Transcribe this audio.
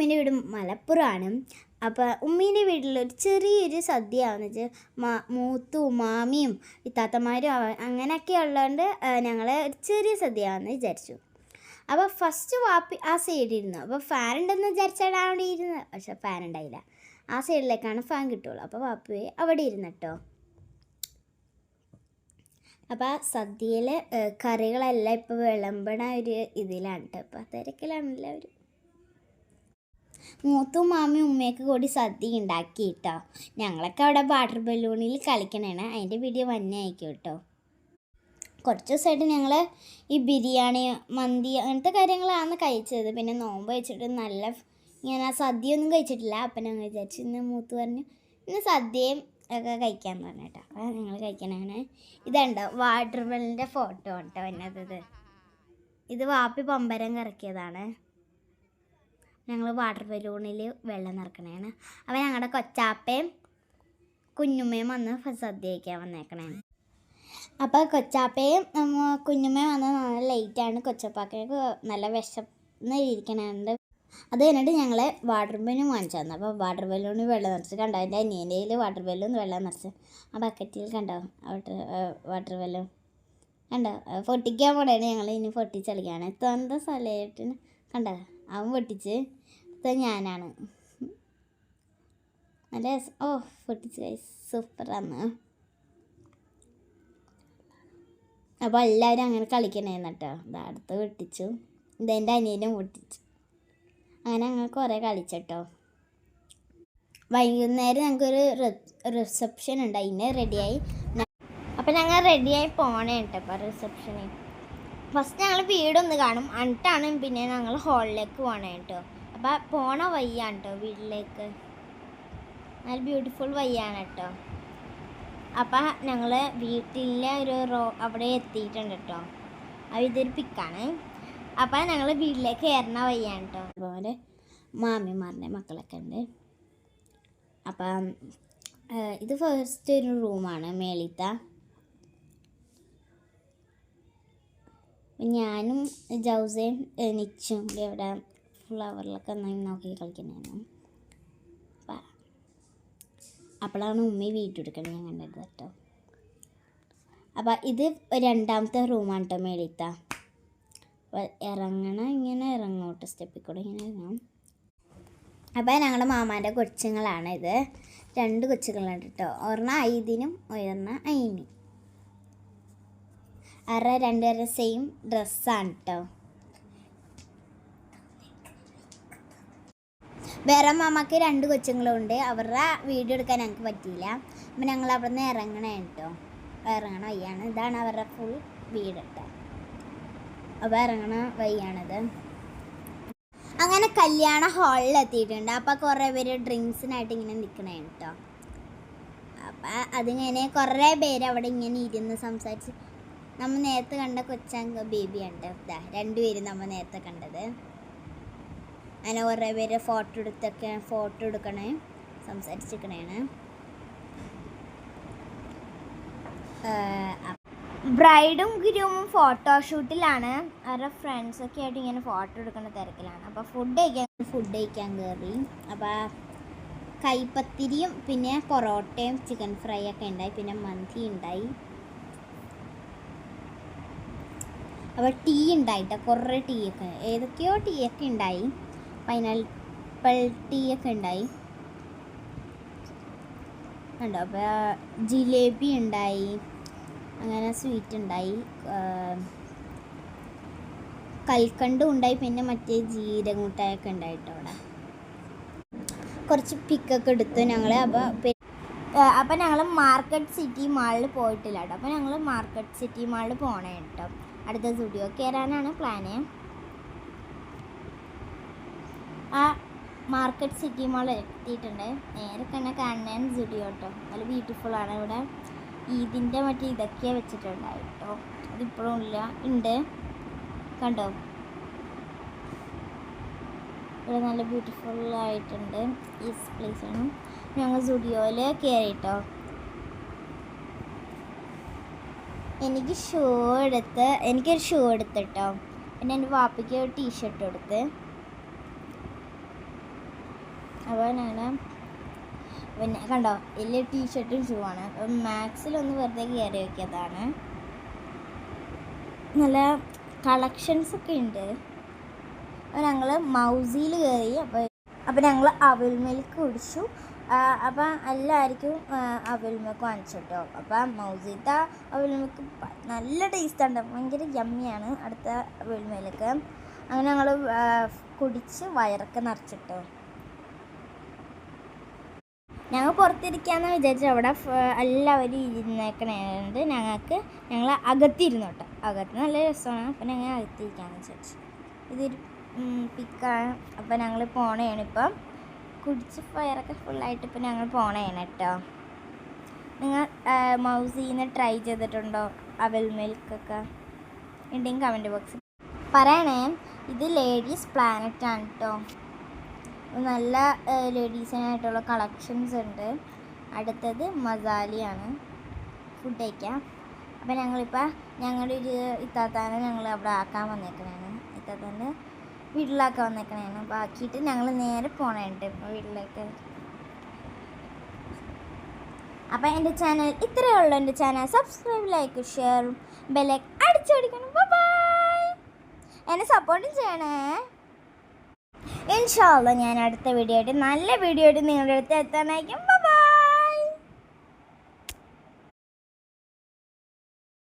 ഉമ്മീന്റെ വീട് മലപ്പുറമാണ്. അപ്പോൾ ഉമ്മീന്റെ വീട്ടിലൊരു ചെറിയൊരു സദ്യയാണെന്ന് വെച്ചാൽ മാ മൂത്തും മാമിയും ഇത്താത്തമാരും അങ്ങനെയൊക്കെ ഉള്ളതുകൊണ്ട് ഞങ്ങൾ ഒരു ചെറിയ സദ്യയാണെന്ന് വിചാരിച്ചു. അപ്പോൾ ഫസ്റ്റ് വാപ്പി ആ സൈഡിൽ ഇരുന്നു. അപ്പോൾ ഫാൻ ഉണ്ടെന്ന് വിചാരിച്ചാണ് അവിടെ ഇരുന്നത്. പക്ഷെ ഫാൻ ഉണ്ടായില്ല. ആ സൈഡിലേക്കാണ് ഫാൻ കിട്ടുള്ളൂ. അപ്പോൾ വാപ്പി അവിടെ ഇരുന്നിട്ടോ. അപ്പോൾ സദ്യയിലെ കറികളെല്ലാം ഇപ്പോൾ വിളമ്പണ ഒരു ഇതിലാണ് കേട്ടോ അപ്പോൾ തിരക്കിലാണ് എല്ലാവരും. മൂത്തും മാമയും ഉമ്മയൊക്കെ കൂടി സദ്യ ഉണ്ടാക്കി കേട്ടോ ഞങ്ങളൊക്കെ അവിടെ വാട്ടർ ബലൂണിൽ കളിക്കണേണ്. അതിന്റെ വീഡിയോ വന്നെ അയക്കും കേട്ടോ. കുറച്ച് ദിവസമായിട്ട് ഞങ്ങൾ ഈ ബിരിയാണി മന്തി അങ്ങനത്തെ കാര്യങ്ങളാണ് കഴിച്ചത്. പിന്നെ നോമ്പ് വെച്ചിട്ട് നല്ല ഇങ്ങനെ സദ്യ ഒന്നും കഴിച്ചിട്ടില്ല. അപ്പം ഞങ്ങൾ വിചാരിച്ചു ഇന്ന് മൂത്ത് പറഞ്ഞു ഇന്ന് സദ്യയും ഒക്കെ കഴിക്കാൻ പറഞ്ഞു കേട്ടോ. അപ്പം ഞങ്ങൾ കഴിക്കണേ ഇതുണ്ടോ? വാട്ടർ ബലിന്റെ ഫോട്ടോ കേട്ടോ എന്നതത്. ഇത് വാപ്പി പമ്പരം കറക്കിയതാണ്. ഞങ്ങൾ വാട്ടർ ബലൂണിൽ വെള്ളം നിറക്കണേണ്. അപ്പോൾ ഞങ്ങളുടെ കൊച്ചാപ്പയും കുഞ്ഞുമ്മയും വന്ന് സദ്യ കഴിക്കാൻ വന്നേക്കണേ അപ്പോൾ കൊച്ചാപ്പയും കുഞ്ഞുമ്മയും വന്ന് നല്ല ലേറ്റാണ് കൊച്ചപ്പാക്കയ്ക്ക് നല്ല വിശന്ന് ഇരിക്കണുണ്ട്. അത് കഴിഞ്ഞിട്ട് ഞങ്ങൾ വാട്ടർ ബലൂൺ വാങ്ങിച്ചു തന്നു. അപ്പോൾ വാട്ടർ ബലൂണിൽ വെള്ളം നിറച്ച് കണ്ടോ? എന്റെ അനിയന്റെ വാട്ടർ ബലൂൺ വെള്ളം നിറച്ച്. ആ ബക്കറ്റിൽ കണ്ടോ? വാട്ടർ വാട്ടർ ബലൂൺ കണ്ടോ? പൊട്ടിക്കാൻ പോണേണ് ഞങ്ങൾ ഇനി പൊട്ടിച്ചളിക്കാണ്. തന്ത സ്ഥലമായിട്ട് കണ്ടോ? അവൻ പൊട്ടിച്ച് ഇത് ഞാനാണ്. നല്ല ഓ പൊട്ടിച്ച് സൂപ്പറാണ് അപ്പോൾ എല്ലാവരും അങ്ങനെ കളിക്കണേന്ന് കേട്ടോ അടുത്ത് പൊട്ടിച്ചു. ഇതെന്റെ അനിയനും പൊട്ടിച്ചു. അങ്ങനെ ഞങ്ങൾ കുറേ കളിച്ചോ വൈകുന്നേരം ഞങ്ങൾക്കൊരു റിസപ്ഷൻ ഉണ്ട്. അതിന് റെഡിയായി അപ്പം ഞങ്ങൾ റെഡിയായി പോണേ കേട്ടോ അപ്പോൾ റിസപ്ഷന് ഫസ്റ്റ് ഞങ്ങൾ വീടൊന്ന് കാണും. എന്നിട്ടാണ് പിന്നെ ഞങ്ങൾ ഹാളിലേക്ക് പോകണേ കേട്ടോ അപ്പോൾ പോണ വയ്യാണ് കേട്ടോ വീട്ടിലേക്ക്? നല്ല ബ്യൂട്ടിഫുൾ വയ്യാണ് കേട്ടോ അപ്പം ഞങ്ങൾ വീട്ടിലെ ഒരു റോ അവിടെ എത്തിയിട്ടുണ്ട് കേട്ടോ അപ്പോൾ ഇതൊരു പിക്കാണ് അപ്പം ഞങ്ങൾ വീട്ടിലേക്ക് കയറണ വയ്യാണ് കേട്ടോ അതുപോലെ മാമിമാരുടെ മക്കളൊക്കെ ഉണ്ട്. അപ്പം ഇത് ഫസ്റ്റ് ഒരു റൂമാണ് മേളിത്ത. ഞാനും ജൗസയും നിച്ചും അവിടെ ഫ്ലവറിലൊക്കെ നന്നായി നോക്കി കളിക്കുന്നതാണ്. അപ്പോഴാണ് ഉമ്മി വീട്ടെടുക്കണം ഞാൻ കണ്ടത് കേട്ടോ. അപ്പം ഇത് രണ്ടാമത്തെ റൂമാണ് കേട്ടോ മേളിത്ത. അപ്പോൾ ഇറങ്ങണം ഇങ്ങനെ ഇറങ്ങോട്ട് സ്റ്റെപ്പിൽ കൂടെ ഇങ്ങനെ ഇറങ്ങാം അപ്പോൾ ഞങ്ങളുടെ മാമാന്റെ കൊച്ചുങ്ങളാണ് ഇത്. രണ്ട് കൊച്ചുങ്ങളുണ്ട് കേട്ടോ ഒരെണ്ണം ഐദിനും ഒരെണ്ണം ഐനും അവരുടെ രണ്ടുപേരുടെ സെയിം ഡ്രസ്സാണ് കേട്ടോ വേറെ മാമക്ക് രണ്ട് കൊച്ചുങ്ങളുണ്ട്. അവരുടെ വീഡിയോ എടുക്കാൻ ഞങ്ങൾക്ക് പറ്റിയില്ല. അപ്പം ഞങ്ങൾ അവിടെ നിന്ന് ഇറങ്ങണേ കേട്ടോ ഇറങ്ങണ വയ്യാണ് ഇതാണ് അവരുടെ ഫുൾ വീട് കേട്ടോ അപ്പോൾ ഇറങ്ങണ വയ്യാണിത് അങ്ങനെ കല്യാണ ഹാളിൽ എത്തിയിട്ടുണ്ട്. അപ്പോൾ കുറേ പേര് ഡ്രിങ്ക്സിനായിട്ട് ഇങ്ങനെ നിൽക്കണേ കേട്ടോ അപ്പം അതിങ്ങനെ കുറേ പേര് അവിടെ ഇങ്ങനെ ഇരുന്ന് സംസാരിച്ച്. നമ്മൾ നേരത്തെ കണ്ട കൊച്ചാങ്ക ബേബിയുണ്ട്. രണ്ടുപേരും നമ്മൾ നേരത്തെ കണ്ടത്. അങ്ങനെ കുറേ പേര് ഫോട്ടോ എടുത്തൊക്കെ ഫോട്ടോ എടുക്കണേ സംസാരിച്ചിരിക്കണേണ്. ബ്രൈഡും ഗ്രൂമും ഫോട്ടോഷൂട്ടിലാണ് അവരുടെ ഫ്രണ്ട്സൊക്കെ ആയിട്ട് ഇങ്ങനെ ഫോട്ടോ എടുക്കുന്ന തിരക്കിലാണ്. അപ്പോൾ ഫുഡ് കഴിക്കാൻ ഫുഡ് കഴിക്കാൻ കയറി അപ്പോൾ കൈപ്പത്തിരിയും പിന്നെ പൊറോട്ടയും ചിക്കൻ ഫ്രൈ ഒക്കെ ഉണ്ടായി. പിന്നെ മന്തി ഉണ്ടായി. അപ്പോൾ ടീ ഉണ്ടായിട്ടോ? കുറേ ടീ ഒക്കെ. ഏതൊക്കെയോ ടീ ഒക്കെ ഉണ്ടായി. പൈനാപ്പിൾ ടീ ഒക്കെ ഉണ്ടായി. കണ്ടോ? അപ്പോൾ ജിലേബി ഉണ്ടായി. അങ്ങനെ സ്വീറ്റ് ഉണ്ടായി. കൽക്കണ്ടും ഉണ്ടായി. പിന്നെ മറ്റേ ജീരകൂട്ടായൊക്കെ ഉണ്ടായിട്ടോ അവിടെ. കുറച്ച് പിക്കൊക്കെ എടുത്തു ഞങ്ങൾ അപ്പോൾ അപ്പം ഞങ്ങൾ മാർക്കറ്റ് സിറ്റി മാളിൽ പോയിട്ടില്ല കേട്ടോ. അപ്പോൾ ഞങ്ങൾ മാർക്കറ്റ് സിറ്റി മാളിൽ പോകണേ കേട്ടോ അടുത്ത സ്റ്റുഡിയോ കയറാനാണ് പ്ലാന് ആ മാർക്കറ്റ് സിറ്റി മാൾ എത്തിയിട്ടുണ്ട്. നേരെ തന്നെ കാണാൻ സ്റ്റുഡിയോ കേട്ടോ നല്ല ബ്യൂട്ടിഫുൾ ആണ്. ഇവിടെ ഈദിന്റെ മറ്റേ ഇതൊക്കെ വെച്ചിട്ടുണ്ടായി കേട്ടോ അതിപ്പോഴും ഇല്ല. ഉണ്ട്. കണ്ടോ? ഇവിടെ നല്ല ബ്യൂട്ടിഫുൾ ആയിട്ടുണ്ട്. ഈ പ്ലേസ് ആണ്. ഞങ്ങൾ സ്റ്റുഡിയോയിൽ കയറിട്ടോ എനിക്ക് ഷൂ എടുത്ത് എനിക്കൊരു ഷൂ എടുത്തിട്ടോ പിന്നെ എന്റെ വാപ്പയ്ക്ക് ഒരു ടീഷർട്ട് എടുത്ത് ഞങ്ങൾ പിന്നെ കണ്ടോ വലിയ ടീഷർട്ടും ഷൂ ആണ്. അപ്പം മാക്സിലൊന്ന് വെറുതെ കയറി നോക്കിയതാണ്. നല്ല കളക്ഷൻസ് ഒക്കെ ഉണ്ട്. അപ്പോൾ ഞങ്ങൾ മൗസിയിൽ കയറി അപ്പോൾ അപ്പോൾ ഞങ്ങൾ അവിൽ മിൽക്ക് കുടിച്ചു. അപ്പം എല്ലാവർക്കും അവിൽ മിൽക്ക് വാങ്ങിച്ചു കേട്ടോ അപ്പം മൗസിത്തെ അവിൽ മിൽക്ക് നല്ല ടേസ്റ്റ് ഉണ്ട് ഭയങ്കര യമ്മിയാണ് അടുത്ത അവിൽ മിൽക്ക് അങ്ങനെ ഞങ്ങൾ കുടിച്ച് വയറൊക്കെ നിറച്ചിട്ടോ. ഞങ്ങൾ പുറത്തിരിക്കാന്ന് വിചാരിച്ചു. അവിടെ എല്ലാവരും ഇരുന്നേക്കണേണ്ട് ഞങ്ങൾക്ക് ഞങ്ങൾ അകത്തിരുന്നു കേട്ടോ. അകത്ത് നല്ല രസമാണ്. അപ്പം ഞങ്ങൾ അകത്തിരിക്കാന്ന് വിചാരിച്ചു. ഇതൊരു പിക്കാണ് അപ്പം ഞങ്ങൾ പോണേണ് ഇപ്പം. കുടിച്ച് ഫയറൊക്കെ ഫുള്ളായിട്ട് ഇപ്പം ഞങ്ങൾ പോണേണ് കേട്ടോ. നിങ്ങൾ മൗസിന്ന് ട്രൈ ചെയ്തിട്ടുണ്ടോ? അവൽ മിൽക്കൊക്കെ ഉണ്ടെങ്കിൽ കമന്റ് ബോക്സിൽ പറയണേ. ഇത് ലേഡീസ് പ്ലാനറ്റ് ആണ് കേട്ടോ. നല്ല ലേഡീസിനായിട്ടുള്ള കളക്ഷൻസ് ഉണ്ട്. അടുത്തത് മസാലിയാണ്. ഫുഡ് കഴിക്കാം. അപ്പോൾ ഞങ്ങളിപ്പോൾ ഞങ്ങളുടെ ഒരു ഇത്താത്താനെ ഞങ്ങൾ അവിടെ ആക്കാൻ വന്നേക്കണേണ്. ഇത്താത്താന്റെ വീട്ടിലാക്കാൻ വന്നേക്കണേണ്. ആക്കിയിട്ട് ഞങ്ങൾ നേരെ ഇപ്പോൾ വീട്ടിലേക്ക്. അപ്പോൾ എന്റെ ചാനൽ ഇത്രയേ ഉള്ളൂ. എന്റെ ചാനൽ സബ്സ്ക്രൈബ് ലൈക്ക് ഷെയറും ബെല്ലൈക്ക് അടിച്ചടിക്കണം ബൈ എന്നെ സപ്പോർട്ടും ചെയ്യണേ. ഇൻഷാല്ല ഞാൻ അടുത്ത വീഡിയോ ആയിട്ട് നല്ല വീഡിയോ ആയിട്ട് നിങ്ങളുടെ അടുത്ത് എത്താനായിരിക്കും.